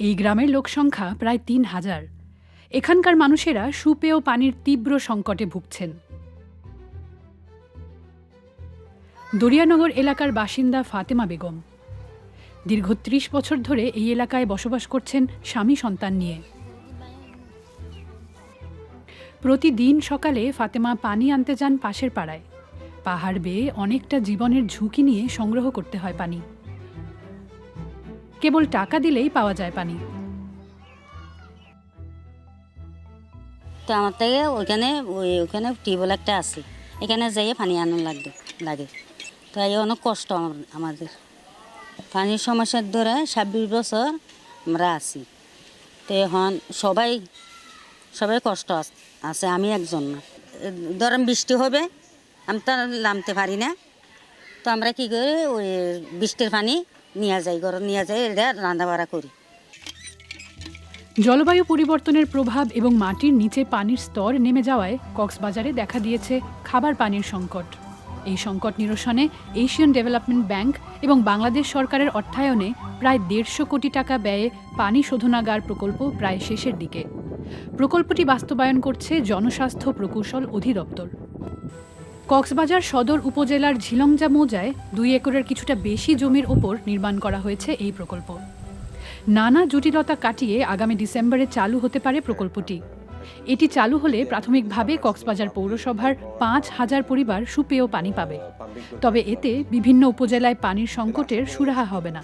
এই গ্রামের লোকসংখ্যা প্রায় তিন হাজার। এখানকার মানুষেরা সুপেয় পানির তীব্র সংকটে ভুগছেন। দরিয়ানগর এলাকার বাসিন্দা ফাতেমা বেগম। দীর্ঘ ত্রিশ বছর ধরে এই এলাকায় বসবাস করছেন স্বামী সন্তান নিয়ে। প্রতিদিন সকালে ফাতেমা পানি আনতে যান পাশের পাড়ায়। পাহাড় বেয়ে অনেকটা জীবনের ঝুঁকি নিয়ে সংগ্রহ করতে হয় পানি। কেবল টাকা দিলেই পাওয়া যায় পানি। তো আমার থেকে ওইখানে, ওই ওখানে টিউবওয়েল একটা আছে। এখানে যাইয়ে পানি আনা লাগবে, লাগে। তো এই অনেক কষ্ট আমার- আমাদের। পানির সমস্যার ধরে ছাব্বিশ বছর আমরা আছি। তো এখন সবাই সবাই কষ্ট আছে আমি একজন না। ধরেন বৃষ্টি হবে, আমি তো নামতে পারি না। তো আমরা কী করি, ওই বৃষ্টির পানি নিয়ে যাই ঘরে নিয়ে যাই এটা রান্না বাড়া করি। জলবায়ু পরিবর্তনের প্রভাব এবং মাটির নিচে পানির স্তর নেমে যাওয়ায় কক্সবাজারে দেখা দিয়েছে খাবার পানির সংকট। এই সংকট নিরসনে এশিয়ান ডেভেলপমেন্ট ব্যাংক এবং বাংলাদেশ সরকারের অর্থায়নে প্রায় দেড়শো কোটি টাকা ব্যয়ে পানি শোধনাগার প্রকল্প প্রায় শেষের দিকে। প্রকল্পটি বাস্তবায়ন করছে জনস্বাস্থ্য প্রকৌশল অধিদপ্তর। কক্সবাজার সদর উপজেলার ঝিলংজা মৌজায় দুই একরের কিছুটা বেশি জমির ওপর নির্মাণ করা হয়েছে এই প্রকল্প। নানা জটিলতা কাটিয়ে আগামী ডিসেম্বরে চালু হতে পারে প্রকল্পটি। এটি চালু হলে প্রাথমিকভাবে কক্সবাজার পৌরসভার পাঁচ হাজার পরিবার সুপেয় পানি পাবে। তবে এতে বিভিন্ন উপজেলায় পানির সংকটের সুরাহা হবে না।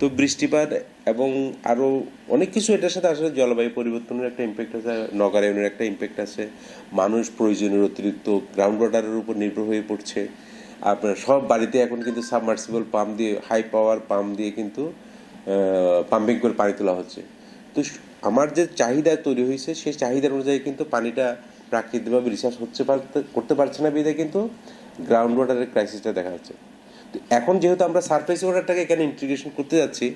তো বৃষ্টিপাত এবং আরও অনেক কিছু এটার সাথে আসলে জলবায়ু পরিবর্তনের একটা ইম্প্যাক্ট আছে নগরায়নের একটা ইম্প্যাক্ট আছে, মানুষ প্রয়োজনের অতিরিক্ত গ্রাউন্ড ওয়াটারের উপর নির্ভর হয়ে পড়ছে। আপনার সব বাড়িতে এখন কিন্তু সাবমার্সিবল পাম্প দিয়ে হাই পাওয়ার পাম্প দিয়ে কিন্তু পাম্পিং করে পানি তোলা হচ্ছে। তো আমার যে চাহিদা তৈরি হয়েছে, সেই চাহিদার অনুযায়ী কিন্তু পানিটা প্রাকৃতিকভাবে রিসার্চ হচ্ছে করতে পারছে না বিধে কিন্তু গ্রাউন্ড ওয়াটারের ক্রাইসিসটা দেখা যাচ্ছে। এখন যেহেতু আমরা সারফেস ওয়াটারটাকে এখানে ইন্টিগ্রেশন করতে যাচ্ছি,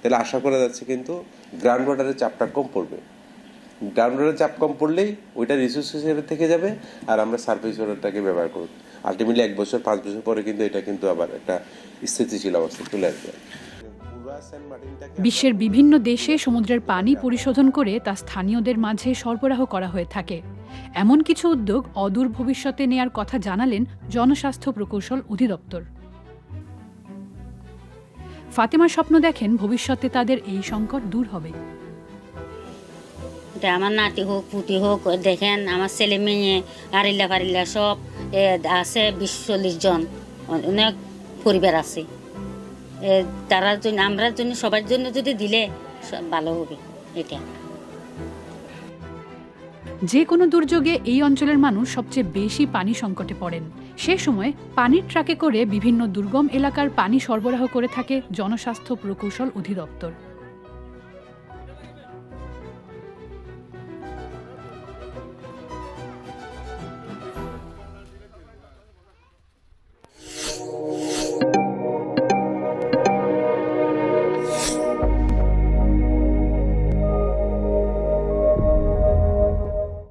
তাহলে আশা করা যাচ্ছে কিন্তু গ্রাউন্ড ওয়াটারের চাপটা কম পড়বে। গ্রাউন্ড ওয়াটারের চাপ কম পড়লেই ওইটা রিসোর্স হিসেবে থেকে যাবে আর আমরা সারফেস ওয়াটারটাকে ব্যবহার করব। আলটিমেটলি এক বছর, পাঁচ বছর পরে কিন্তু এটা কিন্তু আবার একটা স্থিতিশীল অবস্থা চলে আসবে। বিশ্বের বিভিন্ন দেশে সমুদ্রের পানি পরিশোধন করে তা স্থানীয়দের মাঝে সরবরাহ করা হয়ে থাকে। এমন কিছু উদ্যোগ অদূর ভবিষ্যতে নেয়ার কথা জানালেন জনস্বাস্থ্য প্রকৌশল অধিদপ্তর। ফাতেমা স্বপ্ন দেখেন ভবিষ্যতে তাদের এই সংকট দূর হবে। আমার নাতি হোক, পুতি হোক, দেখেন আমার ছেলে মেয়ে আরিল্লা ফারিল্লা সব আছে বিশ চল্লিশ জন। অনেক পরিবার আছে। তারা আমরার জন্য সবার জন্য যদি দিলে ভালো হবে, এটা। যে কোনো দুর্যোগে এই অঞ্চলের মানুষ সবচেয়ে বেশি পানি সংকটে পড়েন। সে সময় পানির ট্রাকে করে বিভিন্ন দুর্গম এলাকার পানি সরবরাহ করে থাকে জনস্বাস্থ্য প্রকৌশল অধিদপ্তর।